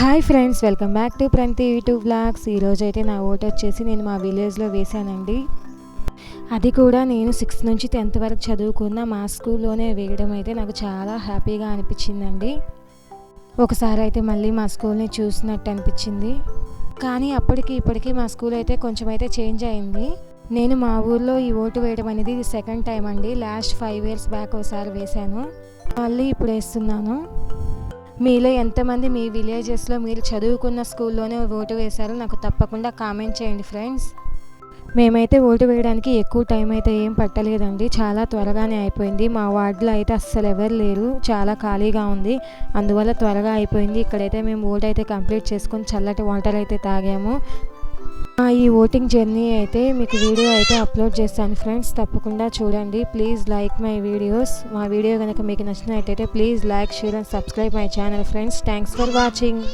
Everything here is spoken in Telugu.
Hi friends welcome back to ప్రంతి YouTube blogs ఈరోజు అయితే నా ఓటు వచ్చేసి నేను మా విలేజ్లో వేశానండి. అది కూడా నేను సిక్స్త్ నుంచి టెన్త్ వరకు చదువుకున్న మా స్కూల్లోనే వేయడం అయితే నాకు చాలా హ్యాపీగా అనిపించిందండి. ఒకసారి అయితే మళ్ళీ మా స్కూల్ని చూసినట్టు అనిపించింది. కానీ అప్పటికి ఇప్పటికీ మా స్కూల్ అయితే కొంచెం అయితే చేంజ్ అయింది. నేను మా ఊర్లో ఈ ఓటు వేయడం అనేది ఇది సెకండ్ టైం అండి. లాస్ట్ ఫైవ్ ఇయర్స్ బ్యాక్ ఒకసారి వేశాను. మళ్ళీ ఇప్పుడు వేస్తున్నాను. మీలో ఎంతమంది మీ విలేజెస్లో మీరు చదువుకున్న స్కూల్లోనే ఓటు వేశారో నాకు తప్పకుండా కామెంట్ చేయండి ఫ్రెండ్స్. మేమైతే ఓటు వేయడానికి ఎక్కువ టైం అయితే ఏం పట్టలేదండి. చాలా త్వరగానే అయిపోయింది. మా వార్డులో అయితే అస్సలు ఎవరు లేరు. చాలా ఖాళీగా ఉంది. అందువల్ల త్వరగా అయిపోయింది. ఇక్కడైతే మేము ఓటు అయితే కంప్లీట్ చేసుకొని చల్లటి వాటర్ అయితే తాగాము. ఈ ఓటింగ్ జర్నీ అయితే మీకు వీడియో అయితే అప్లోడ్ చేస్తాను ఫ్రెండ్స్ తప్పకుండా చూడండి. ప్లీజ్ లైక్ మై వీడియోస్ మా వీడియో కనుక మీకు నచ్చినట్టయితే please like share and subscribe my channel friends thanks for watching